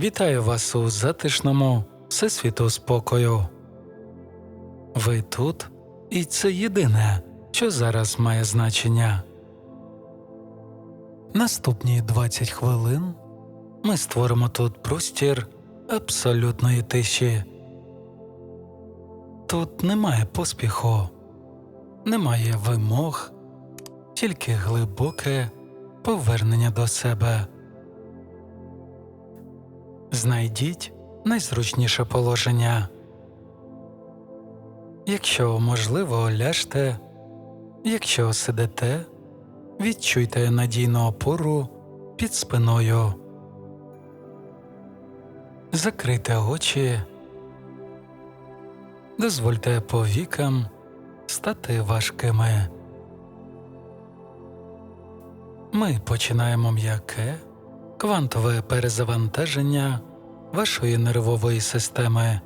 Вітаю вас у затишному всесвіту спокою. Ви тут, і це єдине, що зараз має значення. Наступні 20 хвилин ми створимо тут простір абсолютної тиші. Тут немає поспіху, немає вимог, тільки глибоке повернення до себе. Знайдіть найзручніше положення. Якщо можливо, ляжте, якщо сидите, відчуйте надійну опору під спиною. Закрийте очі, дозвольте повікам стати важкими. Ми починаємо м'яке квантове перезавантаження вашої нервової системи.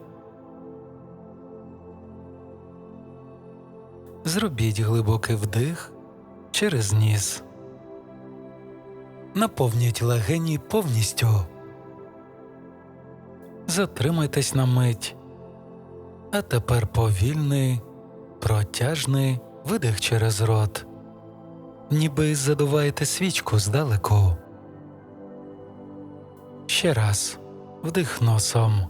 Зробіть глибокий вдих через ніс. Наповніть легені повністю. Затримайтесь на мить. А тепер повільний, протяжний видих через рот, ніби задуваєте свічку здалеку. Ще раз вдих носом.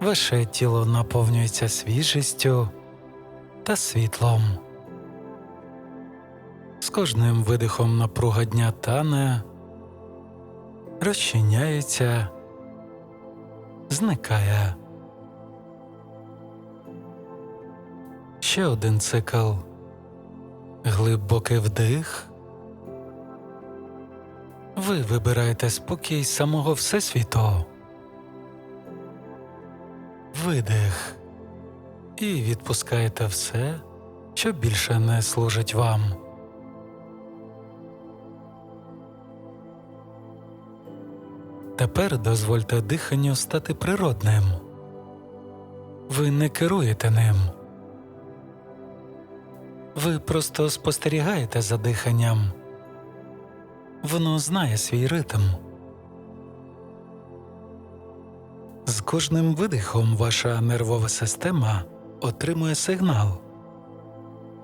Ваше тіло наповнюється свіжістю та світлом. З кожним видихом напруга дня тане, розчиняється, зникає. Ще один цикл. Глибокий вдих. Ви вибираєте спокій самого Всесвіту. Видих. І відпускаєте все, що більше не служить вам. Тепер дозвольте диханню стати природним. Ви не керуєте ним. Ви просто спостерігаєте за диханням. Воно знає свій ритм. З кожним видихом ваша нервова система отримує сигнал.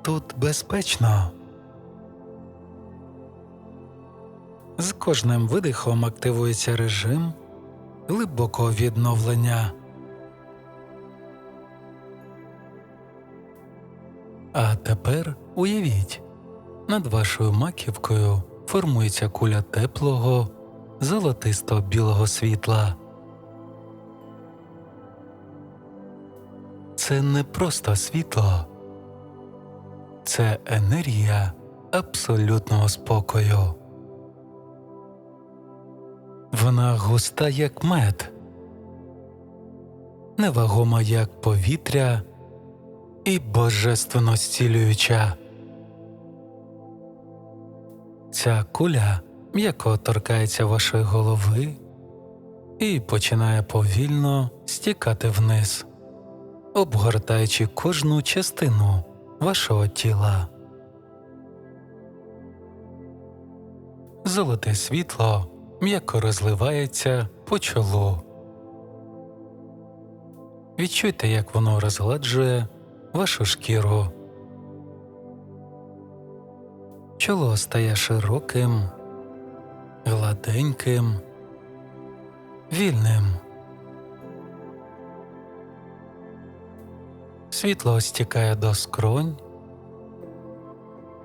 Тут безпечно. З кожним видихом активується режим глибокого відновлення. А тепер уявіть, над вашою маківкою формується куля теплого, золотисто білого світла. Це не просто світло, це енергія абсолютного спокою. Вона густа, як мед, невагома, як повітря, і божественно зцілююча. Ця куля м'яко торкається вашої голови і починає повільно стікати вниз, обгортаючи кожну частину вашого тіла. Золоте світло м'яко розливається по чолу. Відчуйте, як воно розгладжує вашу шкіру. Чоло стає широким, гладеньким, вільним. Світло стікає до скронь,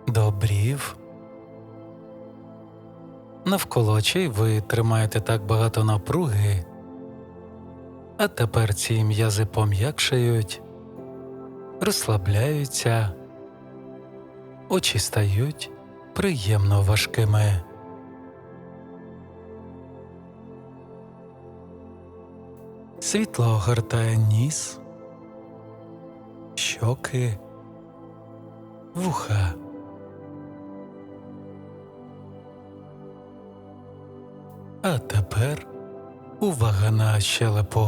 до брів. Навколо очей ви тримаєте так багато напруги, а тепер ці м'язи пом'якшають, розслабляються, очі стають приємно важкими. Світло огортає ніс, щоки, вуха. А тепер увага на щелепу.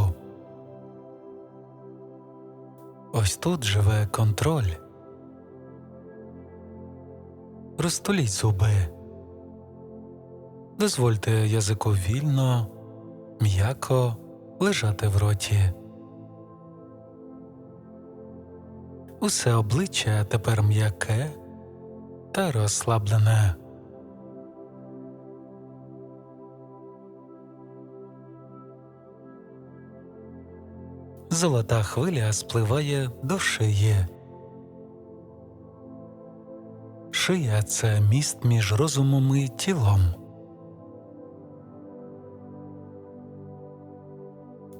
Ось тут живе контроль. Розтуліть зуби. Дозвольте язику вільно м'яко лежати в роті. Усе обличчя тепер м'яке та розслаблене. Золота хвиля спливає до шиї. Шия це міст між розумом і тілом.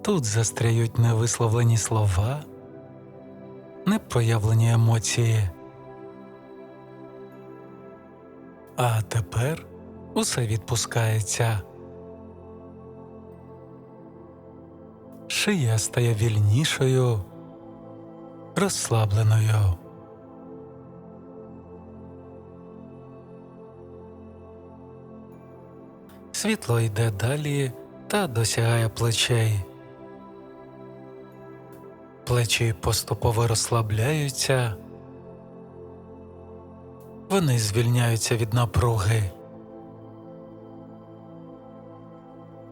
Тут застряють невисловлені слова, непроявлені емоції. А тепер усе відпускається. Шия стає вільнішою, розслабленою. Світло йде далі та досягає плечей. Плечі поступово розслабляються, вони звільняються від напруги.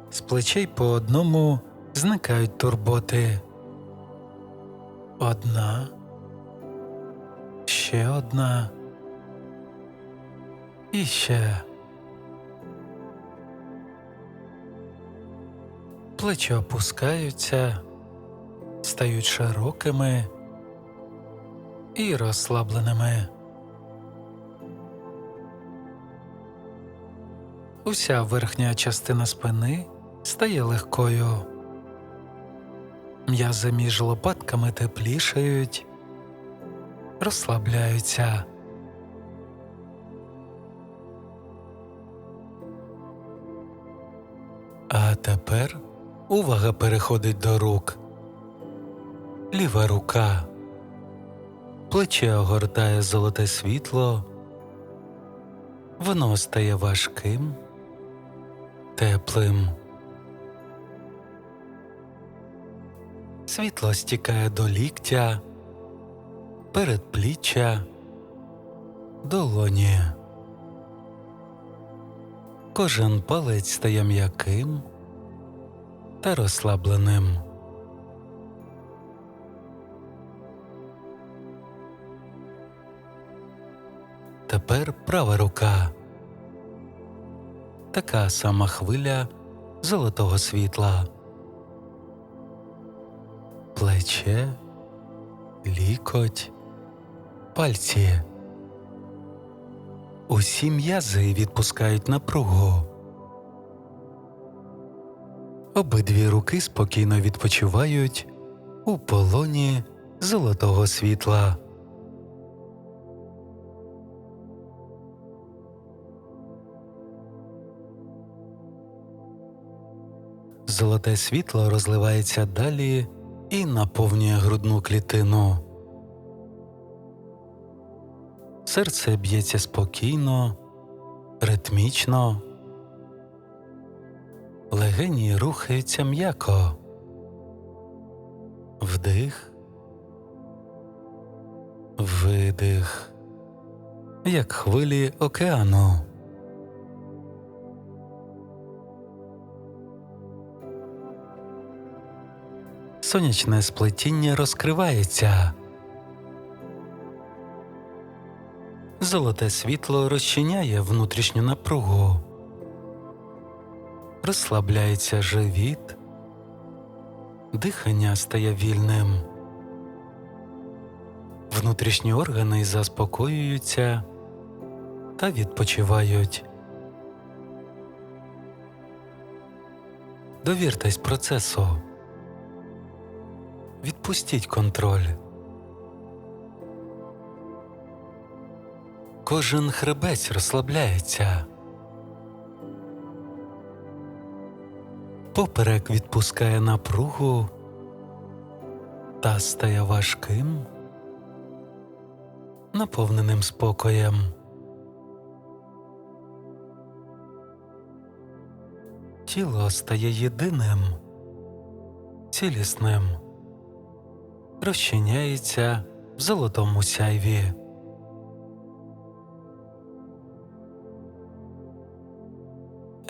З плечей по одному зникають турботи. Одна, ще одна і ще. Плечі опускаються, стають широкими і розслабленими. Уся верхня частина спини стає легкою. М'язи між лопатками теплішають, розслабляються. А тепер увага переходить до рук. Ліва рука. Плече огортає золоте світло. Воно стає важким, теплим. Світло стікає до ліктя, передпліччя, долоні. Кожен палець стає м'яким та розслабленим. Тепер права рука. Така сама хвиля золотого світла. Плече, лікоть, пальці. Усі м'язи відпускають напругу. Обидві руки спокійно відпочивають у полоні золотого світла. Золоте світло розливається далі і наповнює грудну клітину. Серце б'ється спокійно, ритмічно, легені рухаються м'яко. Вдих, видих, як хвилі океану. Сонячне сплетіння розкривається. Золоте світло розчиняє внутрішню напругу, розслабляється живіт, дихання стає вільним, внутрішні органи заспокоюються та відпочивають. Довіртесь процесу. Відпустіть контроль. Кожен хребець розслабляється. Поперек відпускає напругу та стає важким, наповненим спокоєм. Тіло стає єдиним, цілісним, розчиняється в золотому сяйві.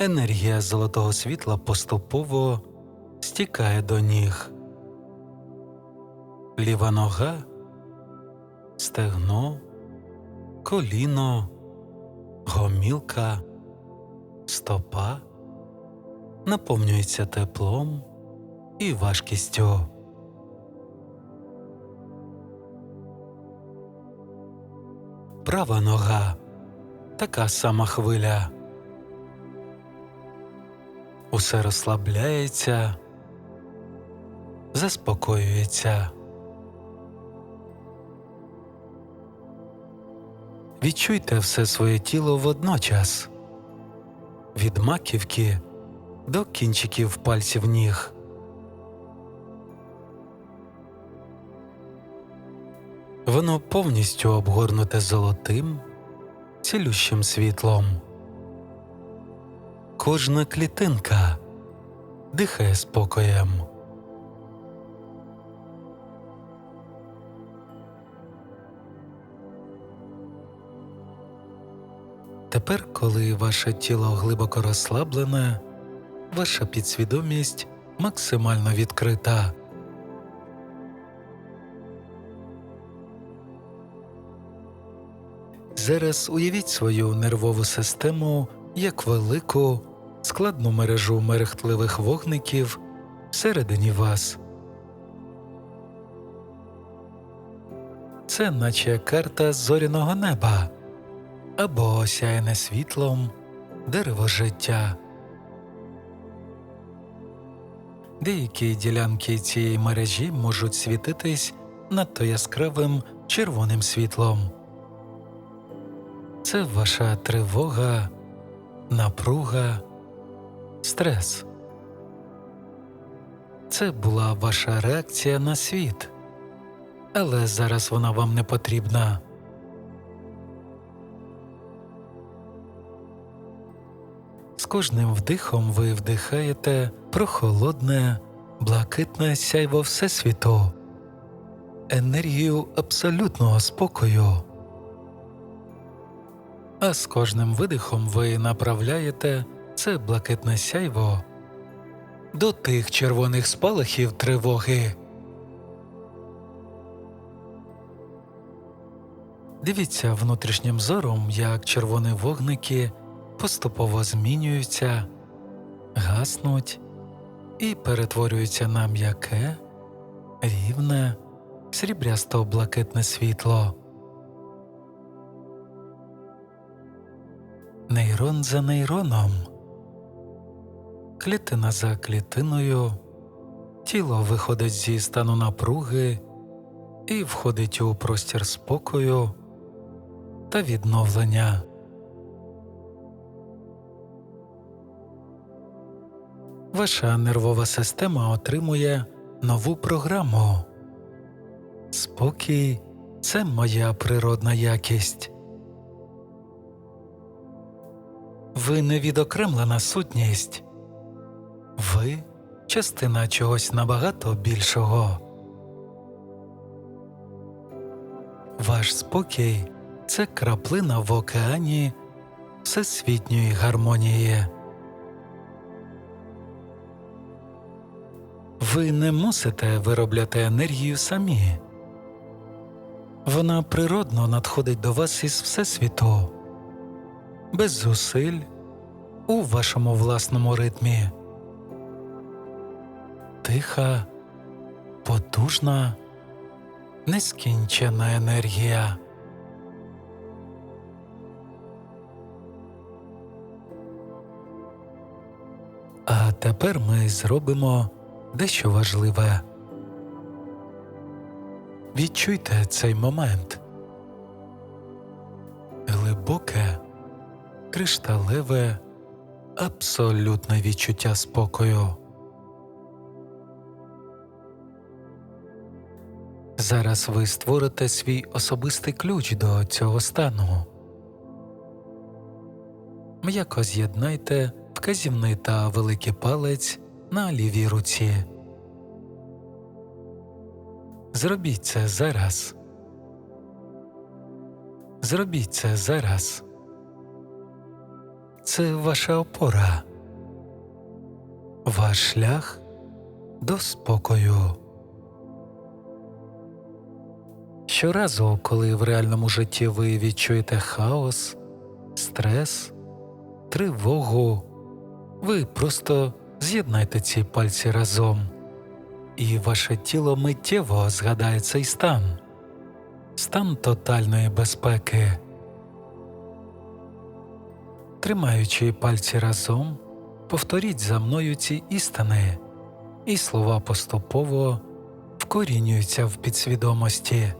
Енергія золотого світла поступово стікає до ніг. Ліва нога, стегно, коліно, гомілка, стопа наповнюється теплом і важкістю. Права нога така сама хвиля. Усе розслабляється, заспокоюється. Відчуйте все своє тіло водночас від маківки до кінчиків пальців ніг. Воно повністю обгорнуте золотим, цілющим світлом. Кожна клітинка дихає спокоєм. Тепер, коли ваше тіло глибоко розслаблене, ваша підсвідомість максимально відкрита. Зараз уявіть свою нервову систему як велику, складну мережу мерехтливих вогників всередині вас. Це наче карта зоряного неба або осяяне світлом дерево життя. Деякі ділянки цієї мережі можуть світитись надто яскравим червоним світлом. Це ваша тривога, напруга, стрес. Це була ваша реакція на світ, але зараз вона вам не потрібна. З кожним вдихом ви вдихаєте прохолодне, блакитне сяйво Всесвіту, енергію абсолютного спокою. А з кожним видихом ви направляєте це блакитне сяйво до тих червоних спалахів тривоги. Дивіться внутрішнім зором, як червоні вогники поступово змінюються, гаснуть і перетворюються на м'яке, рівне, срібрясто блакитне світло. Нейрон за нейроном, клітина за клітиною, тіло виходить зі стану напруги і входить у простір спокою та відновлення. Ваша нервова система отримує нову програму. Спокій це моя природна якість. Ви не відокремлена сутність, ви частина чогось набагато більшого. Ваш спокій це краплина в океані всесвітньої гармонії. Ви не мусите виробляти енергію самі. Вона природно надходить до вас із Всесвіту, без зусиль у вашому власному ритмі. Тиха, потужна, нескінчена енергія. А тепер ми зробимо дещо важливе. Відчуйте цей момент глибоке, кришталеве, абсолютне відчуття спокою. Зараз ви створите свій особистий ключ до цього стану. М'яко з'єднайте вказівний та великий палець на лівій руці. Зробіть це зараз. Зробіть це зараз. Це ваша опора, ваш шлях до спокою. Щоразу, коли в реальному житті ви відчуєте хаос, стрес, тривогу, ви просто з'єднайте ці пальці разом, і ваше тіло миттєво згадає цей стан, стан тотальної безпеки. Тримаючи пальці разом, повторіть за мною ці істини, і слова поступово вкорінюються в підсвідомості.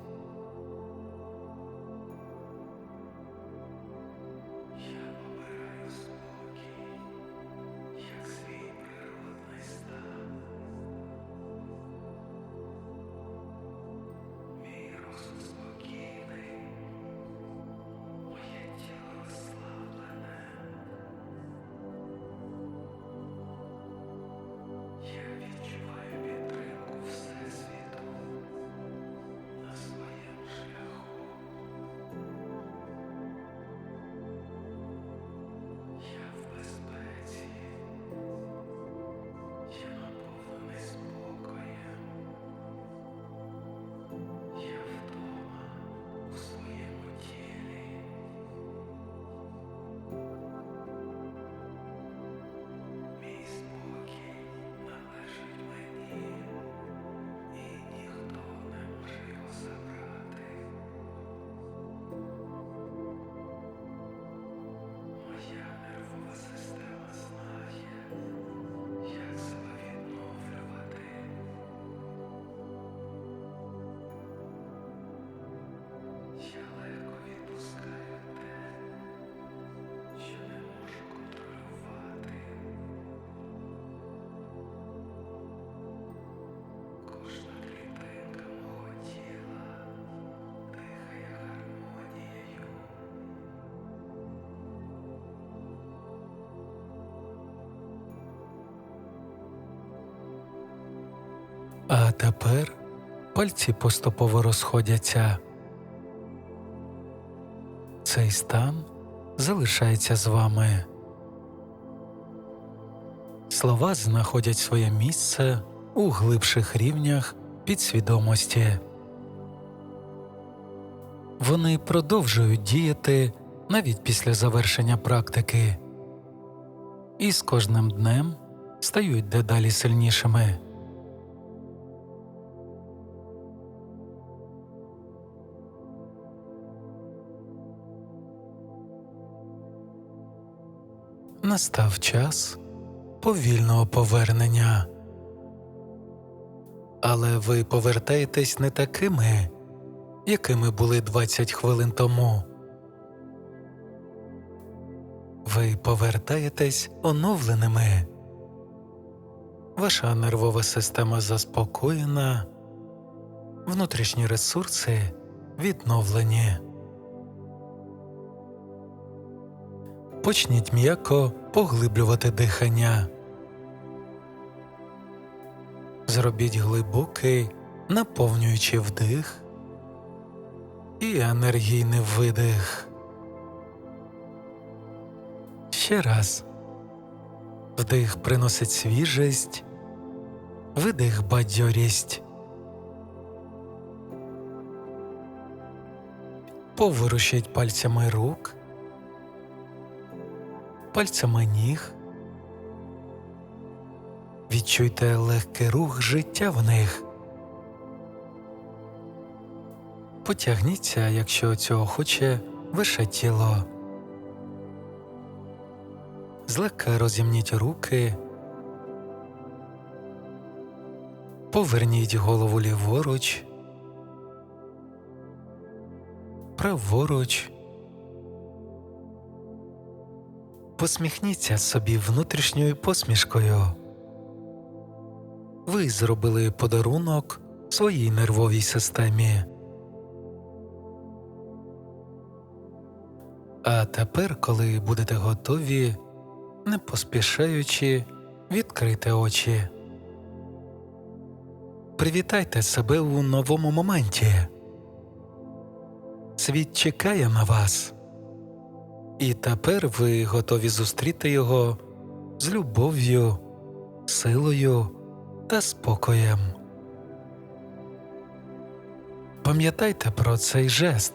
А тепер пальці поступово розходяться. Цей стан залишається з вами. Слова знаходять своє місце у глибших рівнях підсвідомості. Вони продовжують діяти навіть після завершення практики, і з кожним днем стають дедалі сильнішими. Настав час повільного повернення. Але ви повертаєтесь не такими, якими були 20 хвилин тому. Ви повертаєтесь оновленими. Ваша нервова система заспокоєна, внутрішні ресурси відновлені. Почніть м'яко поглиблювати дихання. Зробіть глибокий, наповнюючий вдих і енергійний видих. Ще раз вдих приносить свіжість, видих бадьорість. Поворушіть пальцями рук пальцями ніг. Відчуйте легкий рух життя в них. Потягніться, якщо цього хоче ваше тіло. Злегка розімніть руки, поверніть голову ліворуч, праворуч. Посміхніться собі внутрішньою посмішкою. Ви зробили подарунок своїй нервовій системі. А тепер, коли будете готові, не поспішаючи, відкрити очі. Привітайте себе у новому моменті. Світ чекає на вас. І тепер ви готові зустріти його з любов'ю, силою та спокоєм. Пам'ятайте про цей жест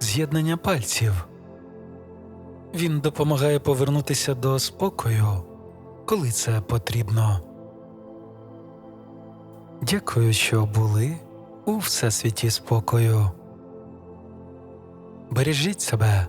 з'єднання пальців. Він допомагає повернутися до спокою, коли це потрібно. Дякую, що були у Всесвіті спокою. Бережіть себе